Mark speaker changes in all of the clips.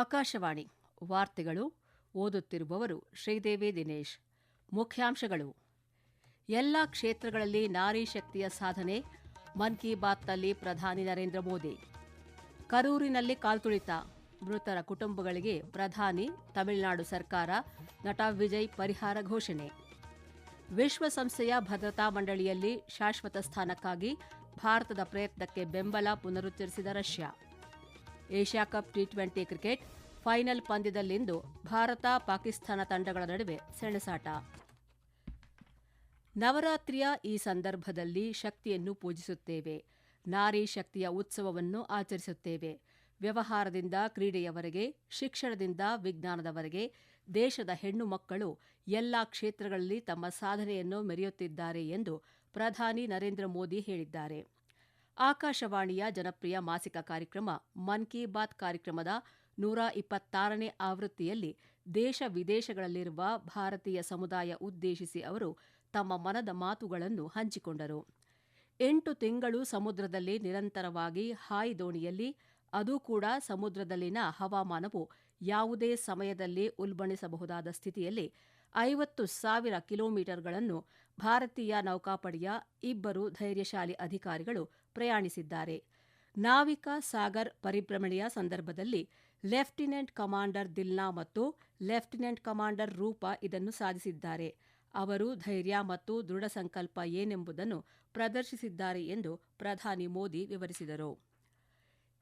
Speaker 1: ಆಕಾಶವಾಣಿ ವಾರ್ತೆಗಳು ಓದುತ್ತಿರುವವರು ಶ್ರೀದೇವಿ ದಿನೇಶ್. ಮುಖ್ಯಾಂಶಗಳು. ಎಲ್ಲ ಕ್ಷೇತ್ರಗಳಲ್ಲಿ ನಾರಿ ಶಕ್ತಿಯ ಸಾಧನೆ, ಮನ್ ಕಿ ಬಾತ್ನಲ್ಲಿ ಪ್ರಧಾನಿ ನರೇಂದ್ರ ಮೋದಿ. ಕರೂರಿನಲ್ಲಿ ಕಾಲ್ತುಳಿತ ಮೃತರ ಕುಟುಂಬಗಳಿಗೆ ಪ್ರಧಾನಿ, ತಮಿಳುನಾಡು ಸರ್ಕಾರ ನಟ ವಿಜಯ್ ಪರಿಹಾರ ಘೋಷಣೆ. ವಿಶ್ವಸಂಸ್ಥೆಯ ಭದ್ರತಾ ಮಂಡಳಿಯಲ್ಲಿ ಶಾಶ್ವತ ಸ್ಥಾನಕ್ಕಾಗಿ ಭಾರತದ ಪ್ರಯತ್ನಕ್ಕೆ ಬೆಂಬಲ ಪುನರುಚ್ಚರಿಸಿದ Russia. Asia Cup T twenty cricket final ಪಂದ್ಯದಲ್ಲಿಂದು Bharat Pakistan ತಂಡಗಳ ನಡುವೆ ಸೆಣಸಾಟ. ನವರಾತ್ರಿಯ ಈ ಸಂದರ್ಭದಲ್ಲಿ ಶಕ್ತಿಯನ್ನು ಪೂಜಿಸುತ್ತೇವೆ. ನಾರಿ ಶಕ್ತಿಯ ಉತ್ಸವವನ್ನು ಆಚರಿಸುತ್ತೇವೆ. ವ್ಯವಹಾರದಿಂದ ಕ್ರೀಡೆಯವರೆಗೆ, ಶಿಕ್ಷಣದಿಂದ ವಿಜ್ಞಾನದವರೆಗೆ, ದೇಶದ ಹೆಣ್ಣು ಮಕ್ಕಳು ಎಲ್ಲ ಕ್ಷೇತ್ರಗಳಲ್ಲಿ ತಮ್ಮ ಸಾಧನೆಯನ್ನು ಮೆರೆಯುತ್ತಿದ್ದಾರೆ ಎಂದು ಪ್ರಧಾನಿ ನರೇಂದ್ರ ಮೋದಿ ಹೇಳಿದ್ದಾರೆ. ಆಕಾಶವಾಣಿಯ ಜನಪ್ರಿಯ ಮಾಸಿಕ ಕಾರ್ಯಕ್ರಮ ಮನ್ ಕಿ ಬಾತ್ ಕಾರ್ಯಕ್ರಮದ ನೂರ ಇಪ್ಪತ್ತಾರನೇ ಆವೃತ್ತಿಯಲ್ಲಿ ದೇಶ ವಿದೇಶಗಳಲ್ಲಿರುವ ಭಾರತೀಯ ಸಮುದಾಯ ಉದ್ದೇಶಿಸಿ ಅವರು ತಮ್ಮ ಮನದ ಮಾತುಗಳನ್ನು ಹಂಚಿಕೊಂಡರು. ಎಂಟು ತಿಂಗಳು ಸಮುದ್ರದಲ್ಲಿ ನಿರಂತರವಾಗಿ ಹಾಯಿ ದೋಣಿಯಲ್ಲಿ, ಅದೂ ಕೂಡ ಸಮುದ್ರದಲ್ಲಿನ ಹವಾಮಾನವು ಯಾವುದೇ ಸಮಯದಲ್ಲಿ ಉಲ್ಬಣಿಸಬಹುದಾದ ಸ್ಥಿತಿಯಲ್ಲಿ ಐವತ್ತು ಸಾವಿರ ಕಿಲೋಮೀಟರ್ಗಳನ್ನು ಭಾರತೀಯ ನೌಕಾಪಡೆಯ ಇಬ್ಬರು ಧೈರ್ಯಶಾಲಿ ಅಧಿಕಾರಿಗಳು ಪ್ರಯಾಣಿಸಿದ್ದಾರೆ. ನಾವಿಕ ಸಾಗರ್ ಪರಿಭ್ರಮಣೆಯ ಸಂದರ್ಭದಲ್ಲಿ ಲೆಫ್ಟಿನೆಂಟ್ ಕಮಾಂಡರ್ ದಿಲ್ನಾ ಮತ್ತು ಲೆಫ್ಟಿನೆಂಟ್ ಕಮಾಂಡರ್ ರೂಪಾ ಇದನ್ನು ಸಾಧಿಸಿದ್ದಾರೆ. ಅವರು ಧೈರ್ಯ ಮತ್ತು ದೃಢ ಸಂಕಲ್ಪ ಏನೆಂಬುದನ್ನು ಪ್ರದರ್ಶಿಸಿದ್ದಾರೆ ಎಂದು ಪ್ರಧಾನಿ ಮೋದಿ ವಿವರಿಸಿದರು.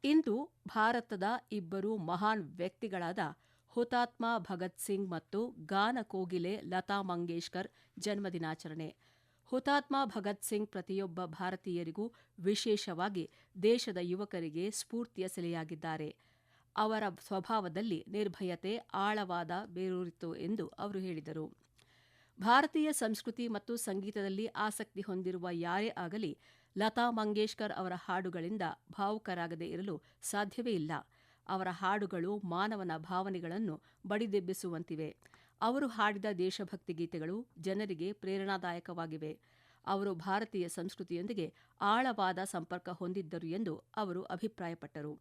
Speaker 1: ಇಂದು ಭಾರತದ ಇಬ್ಬರು ಮಹಾನ್ ವ್ಯಕ್ತಿಗಳಾದ ಹುತಾತ್ಮ ಭಗತ್ ಸಿಂಗ್ ಮತ್ತು ಗಾನ ಕೋಗಿಲೆ ಲತಾ ಮಂಗೇಶ್ಕರ್ ಜನ್ಮದಿನಾಚರಣೆ. ಹುತಾತ್ಮ ಭಗತ್ ಸಿಂಗ್ ಪ್ರತಿಯೊಬ್ಬ ಭಾರತೀಯರಿಗೂ ವಿಶೇಷವಾಗಿ ದೇಶದ ಯುವಕರಿಗೆ ಸ್ಫೂರ್ತಿಯ ಸೆಲೆಯಾಗಿದ್ದಾರೆ. ಅವರ ಸ್ವಭಾವದಲ್ಲಿ ನಿರ್ಭಯತೆ, ಆಳವಾದ ಬೇರೂರಿತು ಎಂದು ಅವರು ಹೇಳಿದರು. ಭಾರತೀಯ ಸಂಸ್ಕೃತಿ ಮತ್ತು ಸಂಗೀತದಲ್ಲಿ ಆಸಕ್ತಿ ಹೊಂದಿರುವ ಯಾರೇ ಆಗಲಿ ಲತಾ ಮಂಗೇಶ್ಕರ್ ಅವರ ಹಾಡುಗಳಿಂದ ಭಾವುಕರಾಗದೇ ಇರಲು ಸಾಧ್ಯವೇ ಇಲ್ಲ. ಅವರ ಹಾಡುಗಳು ಮಾನವನ ಭಾವನೆಗಳನ್ನು ಬಡಿದೆಬ್ಬಿಸುವಂತಿವೆ. ಅವರು ಹಾಡಿದ ದೇಶಭಕ್ತಿ ಗೀತೆಗಳು ಜನರಿಗೆ ಪ್ರೇರಣಾದಾಯಕವಾಗಿವೆ. ಅವರು ಭಾರತೀಯ ಸಂಸ್ಕೃತಿಯೊಂದಿಗೆ ಆಳವಾದ ಸಂಪರ್ಕ ಹೊಂದಿದ್ದರು ಎಂದು ಅವರು ಅಭಿಪ್ರಾಯಪಟ್ಟರು.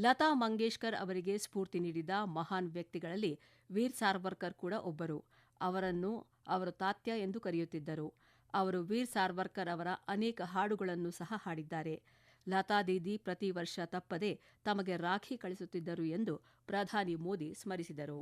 Speaker 1: ಲತಾ ಮಂಗೇಶ್ಕರ್ ಅವರಿಗೆ ಸ್ಫೂರ್ತಿ ನೀಡಿದ ಮಹಾನ್ ವ್ಯಕ್ತಿಗಳಲ್ಲಿ ವೀರ್ ಸಾರ್ವರ್ಕರ್ ಕೂಡ ಒಬ್ಬರು. ಅವರನ್ನು ಅವರು ತಾತ್ಯ ಎಂದು ಕರೆಯುತ್ತಿದ್ದರು. ಅವರು ವೀರ್ ಸಾರ್ವರ್ಕರ್ ಅವರ ಅನೇಕ ಹಾಡುಗಳನ್ನು ಸಹ ಹಾಡಿದ್ದಾರೆ. ಲತಾ ದೀದಿ ಪ್ರತಿ ವರ್ಷ ತಪ್ಪದೆ ತಮಗೆ ರಾಖಿ ಕಳಿಸುತ್ತಿದ್ದರು ಎಂದು ಪ್ರಧಾನಿ ಮೋದಿ ಸ್ಮರಿಸಿದರು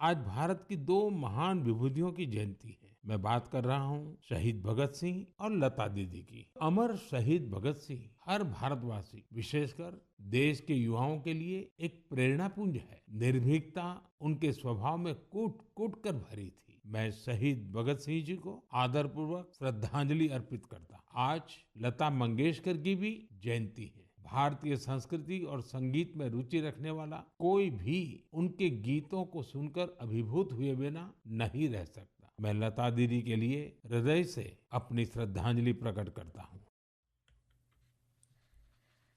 Speaker 2: आज भारत की दो महान विभूतियों की जयंती है मैं बात कर रहा हूँ शहीद भगत सिंह और लता दीदी की अमर शहीद भगत सिंह हर भारतवासी विशेषकर देश के युवाओं के लिए एक प्रेरणा पुंज है निर्भीकता उनके स्वभाव में कूट कूट कर भरी थी मैं शहीद भगत सिंह जी को आदरपूर्वक श्रद्धांजलि अर्पित करता आज लता मंगेशकर की भी जयंती है भारतीय संस्कृति और संगीत में रुचि रखने वाला कोई भी उनके गीतों को सुनकर अभिभूत हुए बिना नहीं रह सकता मैं लता दीदी के लिए हृदय से अपनी श्रद्धांजलि प्रकट करता हूँ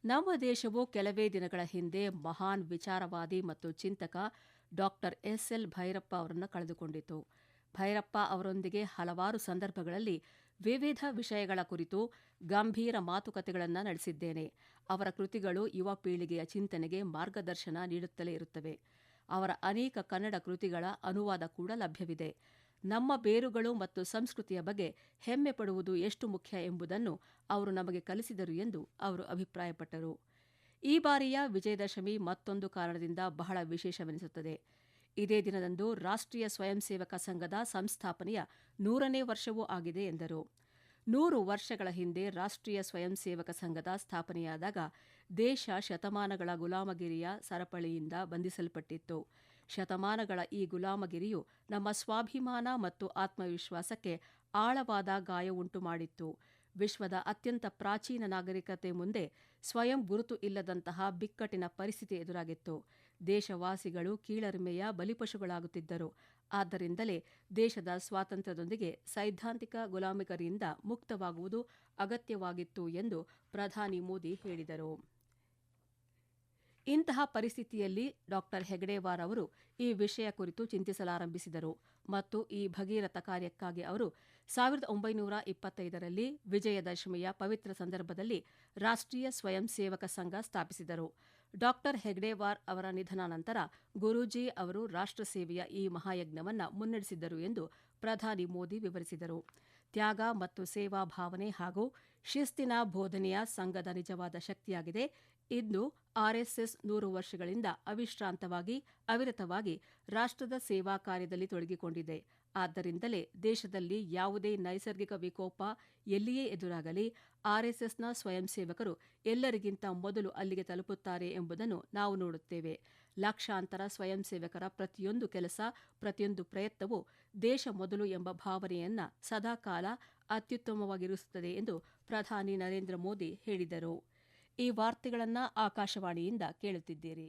Speaker 1: ನಮ್ಮ ದೇಶವು ಕೆಲವೇ ದಿನಗಳ ಹಿಂದೆ ಮಹಾನ್ ವಿಚಾರವಾದಿ ಮತ್ತು ಚಿಂತಕ ಡಾಕ್ಟರ್ ಎಸ್ ಎಲ್ ಭೈರಪ್ಪ ಅವರನ್ನು ಕಳೆದುಕೊಂಡಿತು ಭೈರಪ್ಪ ಅವರೊಂದಿಗೆ ಹಲವಾರು ಸಂದರ್ಭಗಳಲ್ಲಿ ವಿವಿಧ ವಿಷಯಗಳ ಕುರಿತು ಗಂಭೀರ ಮಾತುಕತೆಗಳನ್ನು ನಡೆಸಿದ್ದೇನೆ. ಅವರ ಕೃತಿಗಳು ಯುವ ಪೀಳಿಗೆಯ ಚಿಂತನೆಗೆ ಮಾರ್ಗದರ್ಶನ ನೀಡುತ್ತಲೇ ಇರುತ್ತವೆ. ಅವರ ಅನೇಕ ಕನ್ನಡ ಕೃತಿಗಳ ಅನುವಾದ ಕೂಡ ಲಭ್ಯವಿದೆ. ನಮ್ಮ ಬೇರುಗಳು ಮತ್ತು ಸಂಸ್ಕೃತಿಯ ಬಗ್ಗೆ ಹೆಮ್ಮೆ ಪಡುವುದು ಎಷ್ಟು ಮುಖ್ಯ ಎಂಬುದನ್ನು ಅವರು ನಮಗೆ ಕಲಿಸಿದರು ಎಂದು ಅವರು ಅಭಿಪ್ರಾಯಪಟ್ಟರು. ಈ ಬಾರಿಯ ವಿಜಯದಶಮಿ ಮತ್ತೊಂದು ಕಾರಣದಿಂದ ಬಹಳ ವಿಶೇಷವೆನಿಸುತ್ತದೆ. ಇದೇ ದಿನದಂದು ರಾಷ್ಟ್ರೀಯ ಸ್ವಯಂ ಸೇವಕ ಸಂಘದ ಸಂಸ್ಥಾಪನೆಯ ನೂರನೇ ವರ್ಷವೂ ಆಗಿದೆ ಎಂದರು. ನೂರು ವರ್ಷಗಳ ಹಿಂದೆ ರಾಷ್ಟ್ರೀಯ ಸ್ವಯಂ ಸೇವಕ ಸಂಘದ ಸ್ಥಾಪನೆಯಾದಾಗ ದೇಶ ಶತಮಾನಗಳ ಗುಲಾಮಗಿರಿಯ ಸರಪಳಿಯಿಂದ ಬಂಧಿಸಲ್ಪಟ್ಟಿತ್ತು. ಶತಮಾನಗಳ ಈ ಗುಲಾಮಗಿರಿಯು ನಮ್ಮ ಸ್ವಾಭಿಮಾನ ಮತ್ತು ಆತ್ಮವಿಶ್ವಾಸಕ್ಕೆ ಆಳವಾದ ಗಾಯವುಂಟು ಮಾಡಿತ್ತು ವಿಶ್ವದ ಅತ್ಯಂತ ಪ್ರಾಚೀನ ನಾಗರಿಕತೆ ಮುಂದೆ ಸ್ವಯಂ ಗುರುತು ಇಲ್ಲದಂತಹ ಬಿಕ್ಕಟ್ಟಿನ ಪರಿಸ್ಥಿತಿ ಎದುರಾಗಿತ್ತು. ದೇಶವಾಸಿಗಳು ಕೀಳರಿಮೆಯ ಬಲಿಪಶುಗಳಾಗುತ್ತಿದ್ದರು. ಆದ್ದರಿಂದಲೇ ದೇಶದ ಸ್ವಾತಂತ್ರ್ಯದೊಂದಿಗೆ ಸೈದ್ಧಾಂತಿಕ ಗುಲಾಮಿಗರಿಯಿಂದ ಮುಕ್ತವಾಗುವುದು ಅಗತ್ಯವಾಗಿತ್ತು ಎಂದು ಪ್ರಧಾನಿ ಮೋದಿ ಹೇಳಿದರು. ಇಂತಹ ಪರಿಸ್ಥಿತಿಯಲ್ಲಿ ಡಾಕ್ಟರ್ ಹೆಗಡೆವಾರ್ ಅವರು ಈ ವಿಷಯ ಕುರಿತು ಚಿಂತಿಸಲಾರಂಭಿಸಿದರು ಮತ್ತು ಈ ಭಗೀರಥ ಕಾರ್ಯಕ್ಕಾಗಿ ಅವರು ಸಾವಿರದ ಒಂಬೈನೂರ ಇಪ್ಪತ್ತೈದರಲ್ಲಿ ವಿಜಯದಶಮಿಯ ಪವಿತ್ರ ಸಂದರ್ಭದಲ್ಲಿ ರಾಷ್ಟ್ರೀಯ ಸ್ವಯಂ ಸೇವಕ ಸಂಘ ಸ್ಥಾಪಿಸಿದರು. ಡಾಕ್ಟರ್ ಹೆಗ್ಡೇವಾರ್ ಅವರ ನಿಧನ ನಂತರ ಗುರೂಜಿ ಅವರು ರಾಷ್ಟ್ರ ಸೇವೆಯ ಈ ಮಹಾಯಜ್ಞವನ್ನು ಮುನ್ನಡೆಸಿದ್ದರು ಎಂದು ಪ್ರಧಾನಿ ಮೋದಿ ವಿವರಿಸಿದರು. ತ್ಯಾಗ ಮತ್ತು ಸೇವಾ ಭಾವನೆ ಹಾಗೂ ಶಿಸ್ತಿನ ಬೋಧನೆಯ ಸಂಘದ ನಿಜವಾದ ಶಕ್ತಿಯಾಗಿದೆ. ಇಂದು ಆರ್ಎಸ್ಎಸ್ ನೂರು ವರ್ಷಗಳಿಂದ ಅವಿಶ್ರಾಂತವಾಗಿ, ಅವಿರತವಾಗಿ ರಾಷ್ಟ್ರದ ಸೇವಾ ಕಾರ್ಯದಲ್ಲಿ ತೊಡಗಿಕೊಂಡಿದೆ. ಆದ್ದರಿಂದಲೇ ದೇಶದಲ್ಲಿ ಯಾವುದೇ ನೈಸರ್ಗಿಕ ವಿಕೋಪ ಎಲ್ಲಿಯೇ ಎದುರಾಗಲಿ, ಆರ್ಎಸ್ಎಸ್ನ ಸ್ವಯಂ ಸೇವಕರು ಎಲ್ಲರಿಗಿಂತ ಮೊದಲು ಅಲ್ಲಿಗೆ ತಲುಪುತ್ತಾರೆ ಎಂಬುದನ್ನು ನಾವು ನೋಡುತ್ತೇವೆ. ಲಕ್ಷಾಂತರ ಸ್ವಯಂ ಸೇವಕರ ಪ್ರತಿಯೊಂದು ಕೆಲಸ, ಪ್ರತಿಯೊಂದು ಪ್ರಯತ್ನವು ದೇಶ ಮೊದಲು ಎಂಬ ಭಾವನೆಯನ್ನ ಸದಾಕಾಲ ಅತ್ಯುತ್ತಮವಾಗಿರಿಸುತ್ತದೆ ಎಂದು ಪ್ರಧಾನಿ ನರೇಂದ್ರ ಮೋದಿ ಹೇಳಿದರು. ಈ ವಾರ್ತೆಗಳನ್ನು ಆಕಾಶವಾಣಿಯಿಂದ ಕೇಳುತ್ತಿದ್ದೀರಿ.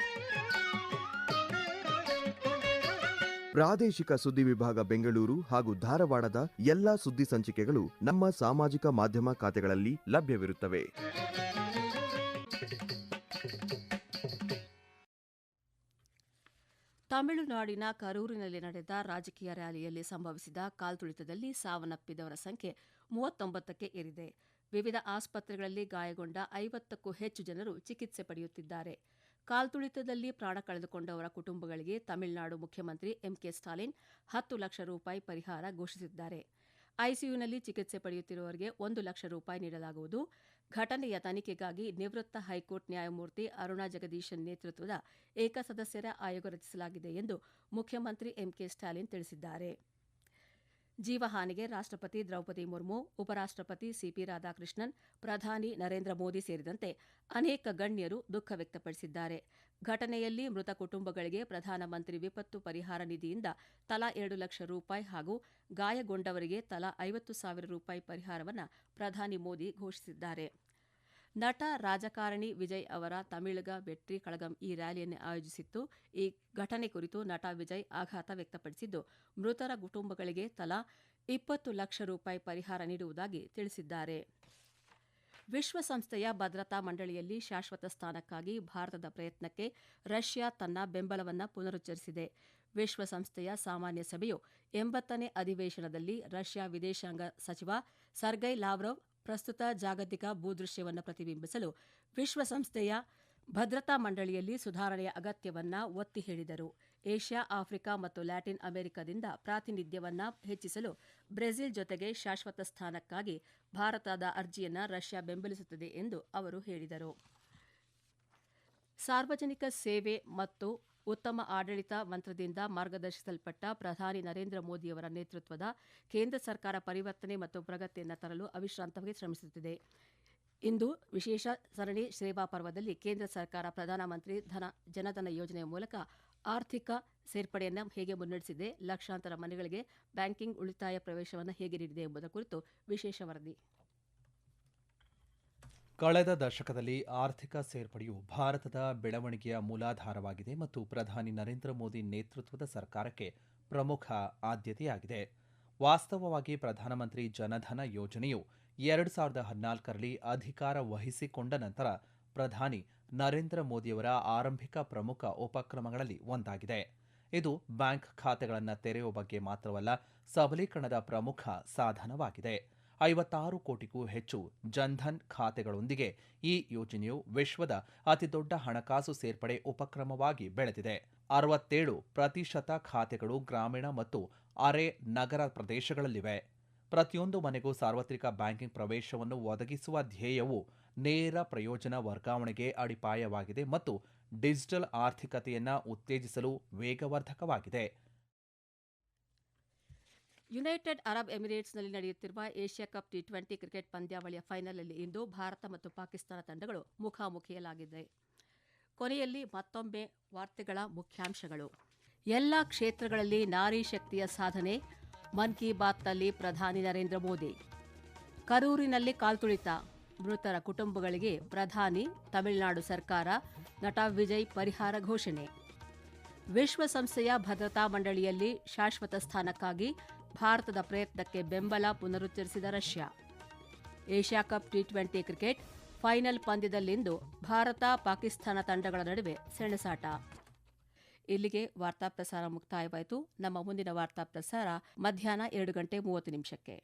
Speaker 3: ಪ್ರಾದೇಶಿಕ ಸುದ್ದಿ ವಿಭಾಗ ಬೆಂಗಳೂರು ಹಾಗೂ ಧಾರವಾಡದ ಎಲ್ಲಾ ಸುದ್ದಿ ಸಂಚಿಕೆಗಳು ನಮ್ಮ ಸಾಮಾಜಿಕ ಮಾಧ್ಯಮ ಖಾತೆಗಳಲ್ಲಿ ಲಭ್ಯವಿರುತ್ತವೆ.
Speaker 1: ತಮಿಳುನಾಡಿನ ಕರೂರಿನಲ್ಲಿ ನಡೆದ ರಾಜಕೀಯ ರ್ಯಾಲಿಯಲ್ಲಿ ಸಂಭವಿಸಿದ ಕಾಲ್ತುಳಿತದಲ್ಲಿ ಸಾವನ್ನಪ್ಪಿದವರ ಸಂಖ್ಯೆ ಮೂವತ್ತೊಂಬತ್ತಕ್ಕೆ ಏರಿದೆ. ವಿವಿಧ ಆಸ್ಪತ್ರೆಗಳಲ್ಲಿ ಗಾಯಗೊಂಡ ಐವತ್ತಕ್ಕೂ ಹೆಚ್ಚು ಜನರು ಚಿಕಿತ್ಸೆ ಪಡೆಯುತ್ತಿದ್ದಾರೆ. ಕಾಲ್ತುಳಿತದಲ್ಲಿ ಪ್ರಾಣ ಕಳೆದುಕೊಂಡವರ ಕುಟುಂಬಗಳಿಗೆ ತಮಿಳುನಾಡು ಮುಖ್ಯಮಂತ್ರಿ ಎಂಕೆ ಸ್ಟಾಲಿನ್ ಹತ್ತು ಲಕ್ಷ ರೂಪಾಯಿ ಪರಿಹಾರ ಘೋಷಿಸಿದ್ದಾರೆ. ಐಸಿಯುನಲ್ಲಿ ಚಿಕಿತ್ಸೆ ಪಡೆಯುತ್ತಿರುವವರಿಗೆ ಒಂದು ಲಕ್ಷ ರೂಪಾಯಿ ನೀಡಲಾಗುವುದು. ಘಟನೆಯ ತನಿಖೆಗಾಗಿ ನಿವೃತ್ತ ಹೈಕೋರ್ಟ್ ನ್ಯಾಯಮೂರ್ತಿ ಅರುಣಾ ಜಗದೀಶನ್ ನೇತೃತ್ವದ ಏಕಸದಸ್ಯರ ಆಯೋಗ ರಚಿಸಲಾಗಿದೆ ಎಂದು ಮುಖ್ಯಮಂತ್ರಿ ಎಂಕೆ ಸ್ಟಾಲಿನ್ ತಿಳಿಸಿದ್ದಾರೆ. ಜೀವಹಾನಿಗೆ ರಾಷ್ಟ್ರಪತಿ ದ್ರೌಪದಿ ಮುರ್ಮು, ಉಪರಾಷ್ಟ್ರಪತಿ ಸಿಪಿ ರಾಧಾಕೃಷ್ಣನ್, ಪ್ರಧಾನಿ ನರೇಂದ್ರ ಮೋದಿ ಸೇರಿದಂತೆ ಅನೇಕ ಗಣ್ಯರು ದುಃಖ ವ್ಯಕ್ತಪಡಿಸಿದ್ದಾರೆ. ಘಟನೆಯಲ್ಲಿ ಮೃತ ಕುಟುಂಬಗಳಿಗೆ ಪ್ರಧಾನಮಂತ್ರಿ ವಿಪತ್ತು ಪರಿಹಾರ ನಿಧಿಯಿಂದ ತಲಾ ಎರಡು ಲಕ್ಷ ರೂಪಾಯಿ ಹಾಗೂ ಗಾಯಗೊಂಡವರಿಗೆ ತಲಾ ಐವತ್ತು ಸಾವಿರ ರೂಪಾಯಿ ಪರಿಹಾರವನ್ನು ಪ್ರಧಾನಿ ಮೋದಿ ಘೋಷಿಸಿದ್ದಾರೆ. ನಟ ರಾಜಕಾರಣಿ ವಿಜಯ್ ಅವರ ತಮಿಳುಗ ಬೆಟ್ರಿ ಕಳಗಂ ಈ ರ್ಯಾಲಿಯನ್ನು ಆಯೋಜಿಸಿತ್ತು. ಈ ಘಟನೆ ಕುರಿತು ನಟ ವಿಜಯ್ ಆಘಾತ ವ್ಯಕ್ತಪಡಿಸಿದ್ದು, ಮೃತರ ಕುಟುಂಬಗಳಿಗೆ ತಲಾ ಇಪ್ಪತ್ತು ಲಕ್ಷ ರೂಪಾಯಿ ಪರಿಹಾರ ನೀಡುವುದಾಗಿ ತಿಳಿಸಿದ್ದಾರೆ. ವಿಶ್ವಸಂಸ್ಥೆಯ ಭದ್ರತಾ ಮಂಡಳಿಯಲ್ಲಿ ಶಾಶ್ವತ ಸ್ಥಾನಕ್ಕಾಗಿ ಭಾರತದ ಪ್ರಯತ್ನಕ್ಕೆ ರಷ್ಯಾ ತನ್ನ ಬೆಂಬಲವನ್ನು ಪುನರುಚ್ಚರಿಸಿದೆ. ವಿಶ್ವಸಂಸ್ಥೆಯ ಸಾಮಾನ್ಯ ಸಭೆಯು ಎಂಬತ್ತನೇ ಅಧಿವೇಶನದಲ್ಲಿ ರಷ್ಯಾ ವಿದೇಶಾಂಗ ಸಚಿವ ಸರ್ಗೈ ಲಾವ್ರವ್ ಪ್ರಸ್ತುತ ಜಾಗತಿಕ ಭೂದೃಶ್ಯವನ್ನು ಪ್ರತಿಬಿಂಬಿಸಲು ವಿಶ್ವಸಂಸ್ಥೆಯ ಭದ್ರತಾ ಮಂಡಳಿಯಲ್ಲಿ ಸುಧಾರಣೆಯ ಅಗತ್ಯವನ್ನ ಒತ್ತಿ ಹೇಳಿದರು. ಏಷ್ಯಾ, ಆಫ್ರಿಕಾ ಮತ್ತು ಲ್ಯಾಟಿನ್ ಅಮೆರಿಕದಿಂದ ಪ್ರಾತಿನಿಧ್ಯವನ್ನ ಹೆಚ್ಚಿಸಲು ಬ್ರೆಜಿಲ್ ಜೊತೆಗೆ ಶಾಶ್ವತ ಸ್ಥಾನಕ್ಕಾಗಿ ಭಾರತದ ಅರ್ಜಿಯನ್ನು ರಷ್ಯಾ ಬೆಂಬಲಿಸುತ್ತದೆ ಎಂದು ಅವರು ಹೇಳಿದರು. ಸಾರ್ವಜನಿಕ ಸೇವೆ ಮತ್ತು ಉತ್ತಮ ಆಡಳಿತ ಮಂತ್ರದಿಂದ ಮಾರ್ಗದರ್ಶಿಸಲ್ಪಟ್ಟ ಪ್ರಧಾನಿ ನರೇಂದ್ರ ಮೋದಿಯವರ ನೇತೃತ್ವದ ಕೇಂದ್ರ ಸರ್ಕಾರ ಪರಿವರ್ತನೆ ಮತ್ತು ಪ್ರಗತಿಯನ್ನು ತರಲು ಅವಿಶ್ರಾಂತವಾಗಿ ಶ್ರಮಿಸುತ್ತಿದೆ. ಇಂದು ವಿಶೇಷ ಸರಣಿ ಸೇವಾ ಪರ್ವದಲ್ಲಿ ಕೇಂದ್ರ ಸರ್ಕಾರ ಪ್ರಧಾನಮಂತ್ರಿ ಧನ, ಜನಧನ ಯೋಜನೆಯ ಮೂಲಕ ಆರ್ಥಿಕ ಸೇರ್ಪಡೆಯನ್ನು ಹೇಗೆ ಮುನ್ನಡೆಸಿದೆ, ಲಕ್ಷಾಂತರ ಮನೆಗಳಿಗೆ ಬ್ಯಾಂಕಿಂಗ್ ಉಳಿತಾಯ ಪ್ರವೇಶವನ್ನು ಹೇಗೆ ನೀಡಿದೆ ಎಂಬುದರ ಕುರಿತು ವಿಶೇಷ ವರದಿ.
Speaker 4: ಕಳೆದ ದಶಕದಲ್ಲಿ ಆರ್ಥಿಕ ಸೇರ್ಪಡೆಯು ಭಾರತದ ಬೆಳವಣಿಗೆಯ ಮೂಲಾಧಾರವಾಗಿದೆ ಮತ್ತು ಪ್ರಧಾನಿ ನರೇಂದ್ರ ಮೋದಿ ನೇತೃತ್ವದ ಸರ್ಕಾರಕ್ಕೆ ಪ್ರಮುಖ ಆದ್ಯತೆಯಾಗಿದೆ. ವಾಸ್ತವವಾಗಿ ಪ್ರಧಾನಮಂತ್ರಿ ಜನಧನ ಯೋಜನೆಯು ಎರಡು ಸಾವಿರದ ಹದಿನಾಲ್ಕರಲ್ಲಿ ಅಧಿಕಾರ ವಹಿಸಿಕೊಂಡ ನಂತರ ಪ್ರಧಾನಿ ನರೇಂದ್ರ ಮೋದಿಯವರ ಆರಂಭಿಕ ಪ್ರಮುಖ ಉಪಕ್ರಮಗಳಲ್ಲಿ ಒಂದಾಗಿದೆ. ಇದು ಬ್ಯಾಂಕ್ ಖಾತೆಗಳನ್ನು ತೆರೆಯುವ ಬಗ್ಗೆ ಮಾತ್ರವಲ್ಲ, ಸಬಲೀಕರಣದ ಪ್ರಮುಖ ಸಾಧನವಾಗಿದೆ. ಐವತ್ತಾರು ಕೋಟಿಗೂ ಹೆಚ್ಚು ಜನ್ಧನ್ ಖಾತೆಗಳೊಂದಿಗೆ ಈ ಯೋಜನೆಯು ವಿಶ್ವದ ಅತಿದೊಡ್ಡ ಹಣಕಾಸು ಸೇರ್ಪಡೆ ಉಪಕ್ರಮವಾಗಿ ಬೆಳೆದಿದೆ. ಅರವತ್ತೇಳು ಪ್ರತಿಶತ ಖಾತೆಗಳು ಗ್ರಾಮೀಣ ಮತ್ತು ಅರೆ ನಗರ ಪ್ರದೇಶಗಳಲ್ಲಿವೆ. ಪ್ರತಿಯೊಂದು ಮನೆಗೂ ಸಾರ್ವತ್ರಿಕ ಬ್ಯಾಂಕಿಂಗ್ ಪ್ರವೇಶವನ್ನು ಒದಗಿಸುವ ಧ್ಯೇಯವು ನೇರ ಪ್ರಯೋಜನ ವರ್ಗಾವಣೆಗೆ ಅಡಿಪಾಯವಾಗಿದೆ ಮತ್ತು ಡಿಜಿಟಲ್ ಆರ್ಥಿಕತೆಯನ್ನು ಉತ್ತೇಜಿಸಲು ವೇಗವರ್ಧಕವಾಗಿದೆ.
Speaker 1: ಯುನೈಟೆಡ್ ಅರಬ್ ಎಮಿರೇಟ್ಸ್ನಲ್ಲಿ ನಡೆಯುತ್ತಿರುವ Asia cup T twenty cricket ಪಂದ್ಯಾವಳಿಯ ಫೈನಲ್ನಲ್ಲಿ ಇಂದು ಭಾರತ ಮತ್ತು ಪಾಕಿಸ್ತಾನ ತಂಡಗಳು ಮುಖಾಮುಖಿಯಲಾಗಿದೆ ಕೊನೆಯಲ್ಲಿ ಮತ್ತೊಮ್ಮೆ ವಾರ್ತೆಗಳ ಮುಖ್ಯಾಂಶಗಳು. ಎಲ್ಲ ಕ್ಷೇತ್ರಗಳಲ್ಲಿ ನಾರಿ ಶಕ್ತಿಯ ಸಾಧನೆ. ಮನ್ ಕಿ ಬಾತ್ನಲ್ಲಿ ಪ್ರಧಾನಿ ನರೇಂದ್ರ ಮೋದಿ. ಕರೂರಿನಲ್ಲಿ ಕಾಲ್ತುಳಿತ ಮೃತರ ಕುಟುಂಬಗಳಿಗೆ ಪ್ರಧಾನಿ, ತಮಿಳುನಾಡು ಸರ್ಕಾರ, ನಟ ವಿಜಯ್ ಪರಿಹಾರ ಘೋಷಣೆ. ವಿಶ್ವಸಂಸ್ಥೆಯ ಭದ್ರತಾ ಮಂಡಳಿಯಲ್ಲಿ ಶಾಶ್ವತ ಸ್ಥಾನಕ್ಕಾಗಿ ಭಾರತದ ಪ್ರಯತ್ನಕ್ಕೆ ಬೆಂಬಲ ಪುನರುಚ್ಚರಿಸಿದ Russia. Asia Cup T twenty cricket final ಪಂದ್ಯದಲ್ಲಿಂದು Bharat, Pakistan ತಂಡಗಳ ನಡುವೆ ಸೆಣಸಾಟ. ಇಲ್ಲಿಗೆ ವಾರ್ತಾ ಪ್ರಸಾರ ಮುಕ್ತಾಯವಾಯಿತು. ನಮ್ಮ ಮುಂದಿನ ವಾರ್ತಾ ಪ್ರಸಾರ ಮಧ್ಯಾಹ್ನ ಎರಡು ಗಂಟೆ ಮೂವತ್ತು ನಿಮಿಷಕ್ಕೆ.